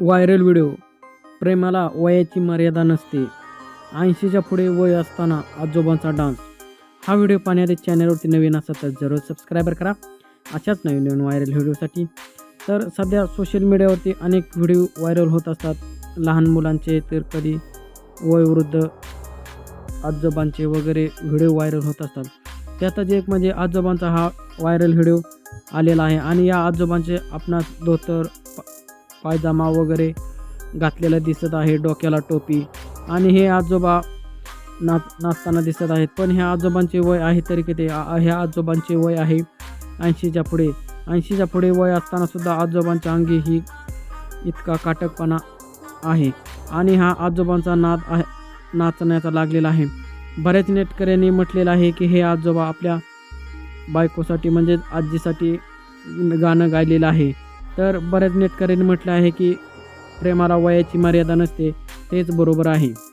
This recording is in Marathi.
Viral video. प्रेमाला वयाची मर्यादा नसते. ऐंशीच्या पुढे वय असताना आजोबांचा डान्स. हा व्हिडिओ पाहण्याआधी चॅनलवरती नवीन असाल तर जरूर सबस्क्राईबर करा. अशाच नवीन नवीन व्हायरल व्हिडिओसाठी. तर सध्या सोशल मीडियावरती अनेक व्हिडिओ व्हायरल होत असतात. लहान मुलांचे तर कधी वयोवृद्ध आजोबांचे वगैरे व्हिडिओ व्हायरल होत असतात. त्यातच एक म्हणजे आजोबांचा हा व्हायरल व्हिडिओ आलेला आहे. आणि या आजोबांचे आपणास धोतर पायजामा वगैरे घातलेला दिसत आहे डोक्याला टोपी. आणि हे आजोबा नाच नाचताना दिसत आहेत. पण ह्या आजोबांचे वय आहे तरी किती? ह्या आजोबांचे वय आहे ऐंशीच्या पुढे. ऐंशीच्या पुढे वय असताना सुद्धा आजोबांच्या अंगी ही इतका काटकपणा आहे. आणि हा आजोबांचा नाद आहे नाचण्याचा लागलेला आहे. बऱ्याच नेटकऱ्यांनी म्हटलेलं आहे की हे आजोबा आपल्या बायकोसाठी म्हणजेच आजीसाठी गाणं गायलेलं आहे. तर बऱ्याच नेटकऱ्यांनी म्हटलं आहे की प्रेमाला वयाची मर्यादा नसते तेच बरोबर आहे.